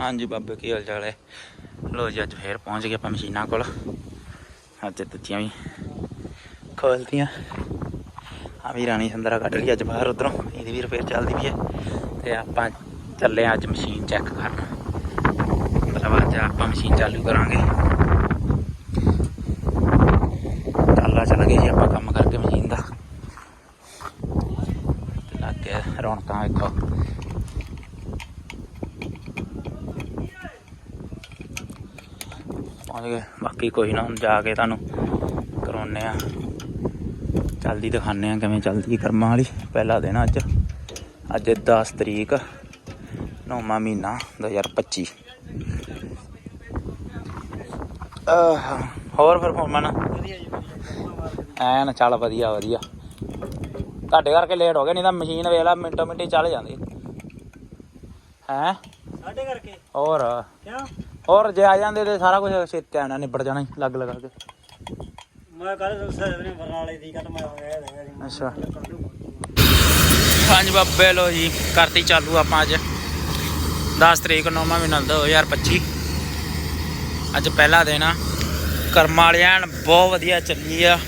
ਹਾਂਜੀ ਬਾਬੇ, ਕੀ ਹਾਲ ਚਾਲ ਹੈ? ਲੋ ਜੀ, ਅੱਜ ਫੇਰ ਪਹੁੰਚ ਗਏ ਆਪਾਂ ਮਸ਼ੀਨਾਂ ਕੋਲ। ਅੱਜ ਦਿੱਤੀਆਂ ਵੀ ਖੋਲਤੀਆਂ। ਆ ਵੀ ਰਾਣੀ ਸੰਦਰਾ ਕੱਢ ਲਈ ਅੱਜ ਬਾਹਰ ਉਧਰੋਂ। ਇਹਦੀ ਵੀ ਰਿਪੇਅਰ ਚੱਲਦੀ ਵੀ ਹੈ। ਤੇ ਆਪਾਂ ਚੱਲੇ ਹਾਂ ਅੱਜ ਮਸ਼ੀਨ ਚੈੱਕ ਕਰਨ। ਮਤਲਬ ਅੱਜ ਆਪਾਂ ਮਸ਼ੀਨ ਚਾਲੂ ਕਰਾਂਗੇ ਕੱਲਾ ਚੱਲ ਗਏ ਜੀ ਆਪਾਂ ਕੰਮ ਕਰਕੇ ਮਸ਼ੀਨ ਦਾ ਤੇ ਲੱਗ ਗਿਆ ਰੌਣਕਾਂ ਵੇਖੋ ਪਹੁੰਚ ਗਏ ਬਾਕੀ ਕੋਈ ਨਾ ਹੁਣ ਜਾ ਕੇ ਤੁਹਾਨੂੰ ਕਰਾਉਨੇ ਆ ਚੱਲਦੀ ਦਿਖਾਣੇ ਆ ਕਿਵੇਂ ਚੱਲਦੀ ਕਰਮਾਂ ਵਾਲੀ। ਪਹਿਲਾ ਦਿਨ ਅੱਜ। ਅੱਜ 10 ਤਰੀਕ ਨੌਵਾਂ ਮਹੀਨਾ 2025 ਆਹ ਹੋਰ ਫਿਰ ਫੋਨ ਐਨ ਚੱਲ ਵਧੀਆ ਵਧੀਆ। ਤੁਹਾਡੇ ਕਰਕੇ ਲੇਟ ਹੋ ਗਿਆ ਨਹੀਂ ਤਾਂ ਮਸ਼ੀਨ ਵੇਖ ਲਾ ਮਿੰਟੋ ਮਿੰਟੀ ਚੱਲ ਜਾਂਦੀ। ਹੈ? ਸਾਡੇ ਕਰਕੇ? ਹੋਰ? ਕਿਉਂ? ਹੋਰ ਜੇ ਆ ਜਾਂਦੇ ਤੇ ਸਾਰਾ ਕੁਝ ਛੇਤੀ ਆਣਾ ਨਿਬੜ ਜਾਣਾ ਸੀ ਲੱਗ ਲਗਾ ਕੇ। ਮੈਂ ਕੱਲ ਸਵੇਰੇ ਬਰਨਾਲੇ ਦੀ ਕੱਲ ਮੈਂ ਆ ਗਿਆ ਅੱਛਾ। ਹਾਂਜੀ ਬਾਬੇ ਲੋ ਜੀ ਕਰਤੀ ਚਾਲੂ ਆਪਾਂ ਅੱਜ। 10 ਤਰੀਕ ਨੂੰ ਮਹੀਨਾ 2025 ਅੱਜ ਪਹਿਲਾ ਦਿਨ ਆ। ਕਰਮ ਵਾਲਿਆਂ ਬਹੁਤ ਵਧੀਆ ਚੱਲੀ ਆ।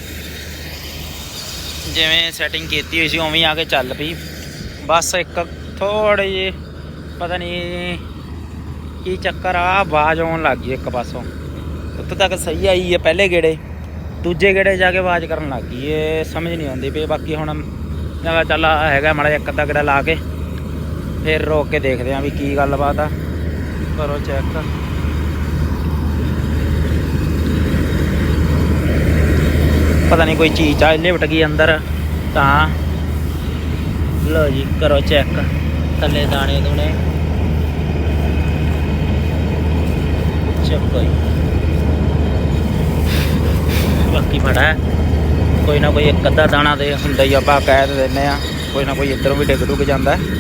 ਜਿਵੇਂ ਸੈਟਿੰਗ ਕੀਤੀ ਹੋਈ ਸੀ ਉਵੇਂ ਹੀ ਆ ਕੇ ਚੱਲ ਪਈ। ਬਸ ਇੱਕ ਥੋੜੀ ਜਿਹੀ ਪਤਾ ਨਹੀਂ ਕੀ ਚੱਕਰ ਆ? ਆਵਾਜ਼ ਆਉਣ ਲੱਗ ਗਈ ਇੱਕ ਪਾਸੋਂ। ਉੱਥੇ ਤੱਕ ਸਹੀ ਆਈ ਹੈ ਪਹਿਲੇ ਗੇੜੇ। ਦੂਜੇ ਗੇੜੇ ਜਾ ਕੇ ਆਵਾਜ਼ ਕਰਨ ਲੱਗ ਗਈ ਇਹ ਸਮਝ ਨਹੀਂ ਆਉਂਦੀ ਪਈ। ਬਾਕੀ ਹੁਣ ਜਗਾ ਚੱਲ ਹੈਗਾ ਮਾੜਾ ਇੱਕ ਅੱਧਾ ਗੇੜਾ ਲਾ ਕੇ। ਫਿਰ ਰੋਕ ਕੇ ਦੇਖਦੇ ਆਂ ਵੀ ਕੀ ਗੱਲਬਾਤ ਆ। ਕਰੋ ਚੈੱਕ ਪਤਾ ਨਹੀਂ ਕੋਈ ਚੀਜ਼ ਆ ਲਿਵਟ ਗਈ ਅੰਦਰ। ਤਾਂ ਲੋ ਜੀ, ਕਰੋ ਚੈੱਕ ਥੱਲੇ ਦਾਣੇ ਦੁਣੇ ਚੱਕੋ ਜੀ ਬਾਕੀ ਬੜਾ ਕੋਈ ਨਾ ਕੋਈ ਇੱਕ ਅੱਧਾ ਦਾਣਾ ਦੇ ਹੁੰਦਾ ਹੀ ਆਪਾਂ ਕਹਿ ਤਾਂ ਦਿੰਦੇ ਆ ਕੋਈ ਨਾ ਕੋਈ ਇੱਧਰੋਂ ਵੀ ਡਿੱਗ ਡੁੱਗ ਜਾਂਦਾ ਹੈ।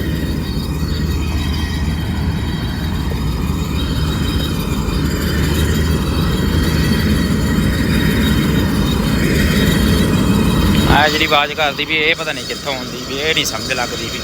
ਆ ਜਿਹੜੀ ਆਵਾਜ਼ ਕਰਦੀ ਵੀ ਇਹ ਪਤਾ ਨਹੀਂ ਕਿੱਥੋਂ ਆਉਂਦੀ ਵੀ ਇਹ ਨਹੀਂ ਸਮਝ ਲੱਗਦੀ ਵੀ।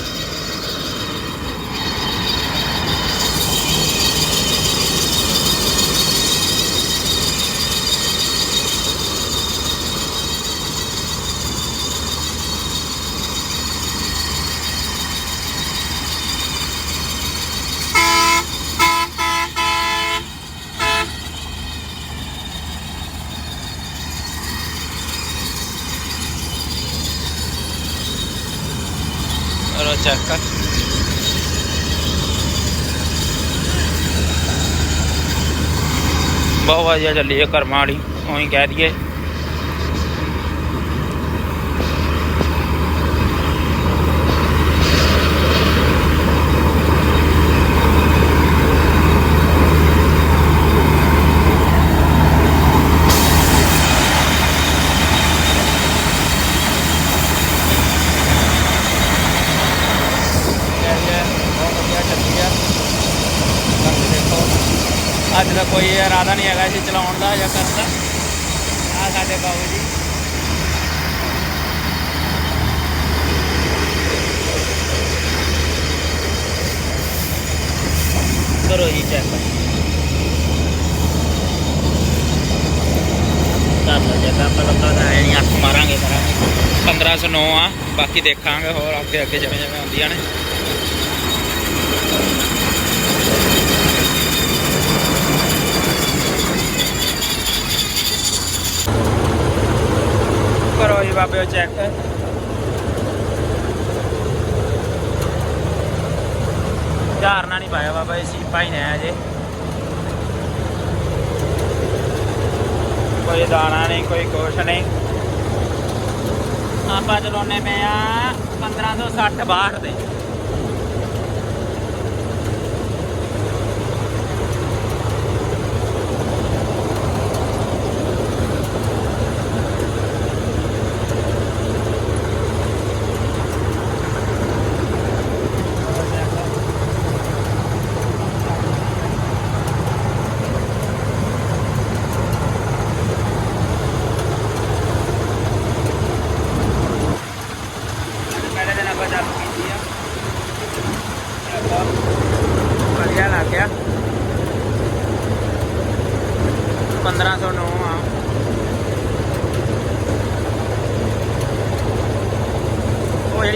ਕਰੋ ਚੈੱਕ ਬਹੁਤ ਵਧੀਆ ਚੱਲੀ ਹੈ ਕਰਮਾਂ ਵਾਲੀ ਉਹੀ ਕਹਿ ਦਈਏ ਕਹਿ ਦਈਏ ਬਹੁਤ ਵਧੀਆ ਚੱਲੀ ਆ ਬਾਕੀ ਦੇਖੋ ਅੱਜ ਕੋਈ ਇਰਾਦਾ ਨਹੀਂ ਹੈਗਾ ਸੀ ਚਲਾਉਣ ਦਾ ਜਾਂ ਕਰਨ ਦਾ। ਆ ਸਾਡੇ ਬਾਬੂ ਜੀ। ਕਰੋ ਜੀ ਚੈੱਕ ਕਰ ਲਓ ਜੇ ਆਪਾਂ ਲੋਕਾਂ ਦਾ ਐ ਨਹੀਂ ਅੱਖ ਮਾਰਾਂਗੇ ਕਰਾਂਗੇ। 1509 ਆ, ਬਾਕੀ ਦੇਖਾਂਗੇ ਹੋਰ ਅੱਗੇ ਅੱਗੇ ਜਿਵੇਂ ਜਿਵੇਂ ਆਉਂਦੀਆਂ ਨੇ। ਕਰੋ ਚੈੱਕ ਝਾਰਨਾ ਨਹੀਂ ਪਾਇਆ ਬਾਬਾ ਇਹ ਸੀ ਭਾਈ ਨੇ ਅਜੇ ਕੋਈ ਦਾਣਾ ਨਹੀਂ ਕੋਈ ਕੁਛ ਨਹੀਂ ਆਪਾਂ ਚਲਾਉਨੇ ਪਏ ਆ 1560 62 ਦੇ ਪਹਿਲੇ ਦਿਨ ਆਪਾਂ ਚਾਲੂ ਕੀਤੀ ਆ ਵਧੀਆ ਲੱਗ ਗਿਆ 1509 ਆ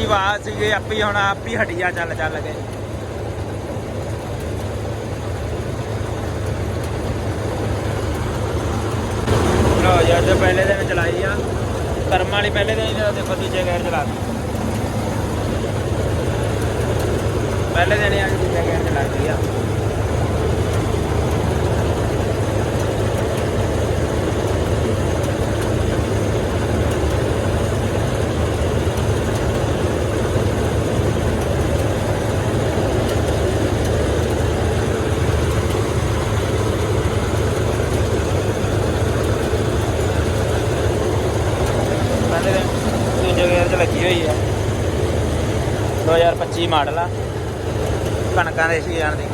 ਉਹ ਜਿਹੜੀ ਆਪੀ ਹੁਣ ਆਪ ਹੀ ਚੱਲ ਚੱਲ ਕੇ। ਲੋ ਯਾਰ, ਜੇ ਪਹਿਲੇ ਦਿਨ ਚਲਾਈ ਆ, ਕਰਮ ਵਾਲੀ ਪਹਿਲੇ ਦਿਨ ਹੀ ਦੇਖੋ ਦੂਜੇ ਗੇਅਰ ਚਲਾ ਦਿੱਤੀ। ਪਹਿਲੇ ਦਿਨ ਹੀ ਅੱਜ ਦੂਜੇ ਗੇਅਰ ਚਲਾ ਦਿੱਤੀ ਆ ਪਹਿਲੇ ਦਿਨ ਦੂਜੇ ਗੇਅਰ 'ਚ ਲੱਗੀ ਹੋਈ ਆ 2025 ਮਾਡਲ ਆ। ਕਣਕਾਂ ਦੇ ਸੀਜ਼ਨ ਦੀ।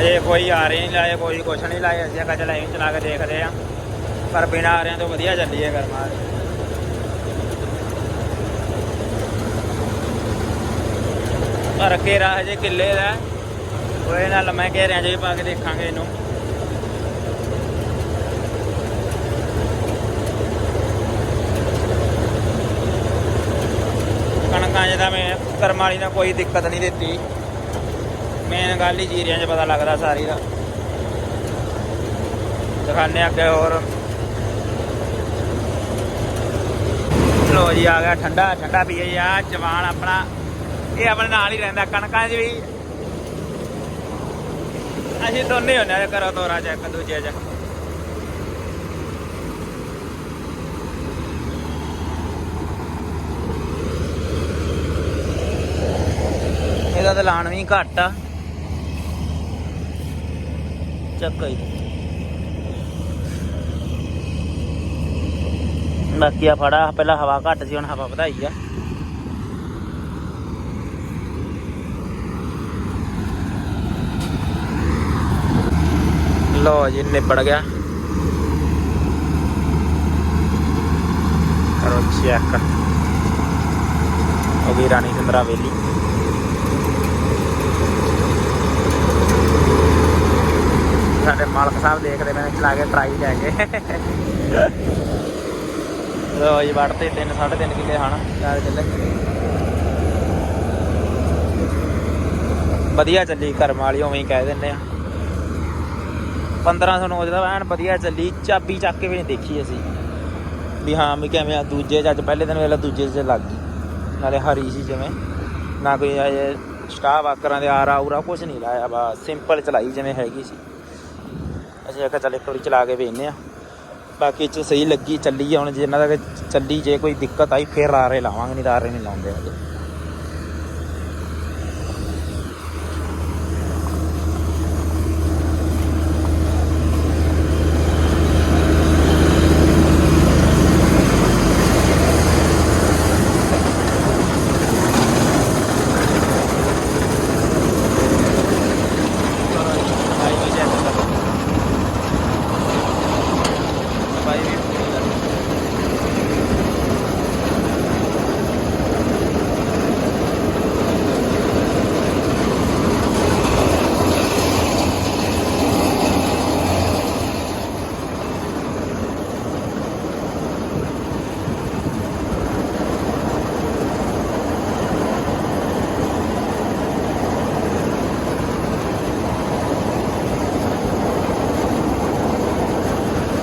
ਅਜੇ ਕੋਈ ਆ ਰਹੇ ਨਹੀਂ ਲਾਏ, ਕੋਈ ਕੁਛ ਨਹੀਂ ਲਾਏ। ਅਸੀਂ ਕਾ ਚਲਾਈ ਚਲਾ ਕੇ ਦੇਖਦੇ ਆ। ਪਰ ਬਿਨਾ ਆ ਰਿਆਂ ਤੋਂ ਵਧੀਆ ਚੱਲੀ ਹੈ ਕਰਮਾ। ਪਰ ਕੇ ਰਾਹ ਕਿੱਲੇ ਦਾ। ਉਹਦੇ ਨਾਲ ਮੈਂ ਘੇਰਿਆਂ ਚ ਜੇ ਪਾ ਕੇ ਦੇਖਾਂਗੇ ਇਹਨੂੰ। ਕਣਕਾਂ ਜਿਹਦਾ ਮੈਂ, ਕਰਮ ਵਾਲੀ ਨਾਲ ਕੋਈ ਦਿੱਕਤ ਨਹੀਂ ਦਿੱਤੀ। ਮੇਨ ਗੱਲ ਹੀ ਜੀਰਿਆਂ 'ਚ ਪਤਾ ਲੱਗਦਾ ਸਾਰੀ ਦਾ। ਦਿਖਾਣੇ ਅੱਗੇ ਹੋਰ। ਲੋ ਜੀ, ਆ ਗਿਆ ਠੰਡਾ ਠੰਡਾ ਪੀਏ ਜੀ। ਆ ਜਵਾਨ ਆਪਣਾ ਇਹ ਆਪਣੇ ਨਾਲ ਹੀ ਰਹਿੰਦਾ, ਕਣਕਾਂ 'ਚ ਵੀ। ਅਸੀਂ ਦੋਨੇ ਹੁੰਦੇ ਆ ਕਰੋ ਤੋਰਾ ਚ ਇੱਕ ਦੂਜੇ ਚ ਇਹਦਾ ਤਾਂ ਲਾਣ ਵੀ ਘੱਟ ਆ। ਚੱਕੋ ਹੀ ਬਾਕੀ ਆ ਫੜਾ, ਪਹਿਲਾਂ ਹਵਾ ਘੱਟ ਸੀ, ਹੁਣ ਹਵਾ ਵਧਾਈ ਆ। ਲੋ ਜੀ, ਨਿਬੜ ਗਿਆ। ਕਰੋ ਚੈੱਕ ਹੋ ਗਈ ਰਾਣੀ ਚੰਦਰਾ ਵੇਲੀ। ਸਾਡੇ ਮਾਲਕ ਸਾਹਿਬ ਦੇਖਦੇ ਨੇ, ਚਲਾ ਕੇ ਟਰਾਈ ਲੈ ਕੇ। ਲੋ ਜੀ ਵੜਤੇ 3 3.5 ਕਿੱਲੇ ਹਨ ਚਾਰ ਕਿੱਲੇ। ਵਧੀਆ ਚੱਲੀ, ਕਰਮ ਵਾਲੀ, ਉਵੇਂ ਹੀ ਕਹਿ ਦਿੰਦੇ ਆ। 1500 ਨੂੰ ਉਹਦਾ ਐਨ ਵਧੀਆ ਚੱਲੀ, ਚਾਬੀ ਚੱਕ ਕੇ ਵੀ ਨਹੀਂ ਦੇਖੀ ਅਸੀਂ। ਵੀ ਹਾਂ ਵੀ ਕਿਵੇਂ ਆ, ਦੂਜੇ 'ਚ ਅੱਜ ਪਹਿਲੇ ਦਿਨ ਵੇਲਾ ਦੂਜੇ 'ਚ ਲੱਗ ਗਈ। ਨਾਲੇ ਹਰੀ ਸੀ ਜਿਵੇਂ। ਨਾ ਕੋਈ ਇਹ ਸਟਾਫ ਵਾਕਰਾਂ ਦੇ ਆਰਾ ਉਰਾ ਕੁਝ ਨਹੀਂ ਲਾਇਆ ਬਾ ਸਿੰਪਲ ਚਲਾਈ ਜਿਵੇਂ ਹੈਗੀ ਸੀ। ਅਸੀਂ ਆਖਿਆ ਚੱਲ ਇੱਕ ਵਾਰੀ ਚਲਾ ਕੇ ਵੇਖਨੇ ਆ ਬਾਕੀ ਚ ਸਹੀ ਲੱਗੀ, ਚੱਲੀ ਆ ਹੁਣ ਜੇ ਇਹਨਾਂ ਦਾ ਚੱਲੀ, ਜੇ ਕੋਈ ਦਿੱਕਤ ਆਈ, ਫਿਰ ਆਰੇ ਲਾਵਾਂਗੇ, ਨਹੀਂ ਤਾਂ ਆਰੇ ਨਹੀਂ ਲਾਉਂਦੇ ਹੈਗੇ ਭਾਈ ਵੀ ਚੈੱਕ ਕਰ ਭਾਈ ਵੀ ਪੂਰੀ ਕਰ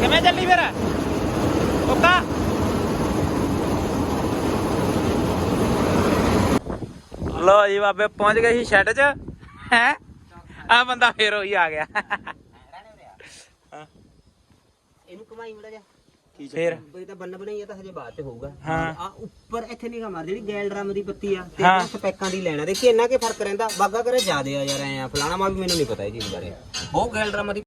ਕਿਵੇਂ ਚੱਲੀ ਫਿਰ ਓਕਾ ਲੋ ਜੀ ਬਾਬੇ ਪਹੁੰਚ ਗਏ ਸੀ ਸ਼ੈੱਡ 'ਚ। ਹੈ? ਆ ਬੰਦਾ ਫੇਰ ਉਹੀ ਆ ਗਿਆ। ਇਹਨੂੰ ਕਮਾਈ ਮੜਾ ਜਾ ਫੇਰ? ਬਈ ਤਾਂ ਬੰਨ ਬਣਾਈ ਆ ਤਾਂ ਹਜੇ ਬਾਅਦ ਚ ਹੋਊਗਾ। ਹਾਂ। ਆ ਉੱਪਰ ਇੱਥੇ ਨਹੀਂ ਮਾਰ ਜਿਹੜੀ ਗੈਲ ਡਰਮ ਦੀ ਪੱਤੀ ਆ ਤੇ ਸਪੈਕਾਂ ਦੀ ਲੈਣਾ। ਦੇਖੀ ਇੰਨਾ ਕੀ ਫ਼ਰਕ ਰਹਿੰਦਾ? ਬਾਗਾ ਕਰੇ ਜ਼ਿਆਦੇ ਆ ਯਾਰ ਐ ਆ। ਫਲਾਣਾ ਮਾ ਵੀ ਮੈਨੂੰ ਨਹੀਂ ਪਤਾ ਇਹ ਚੀਜ਼ ਬਾਰੇ। ਬਹੁਤ ਗੈਲ ਡਰਮ ਦੀ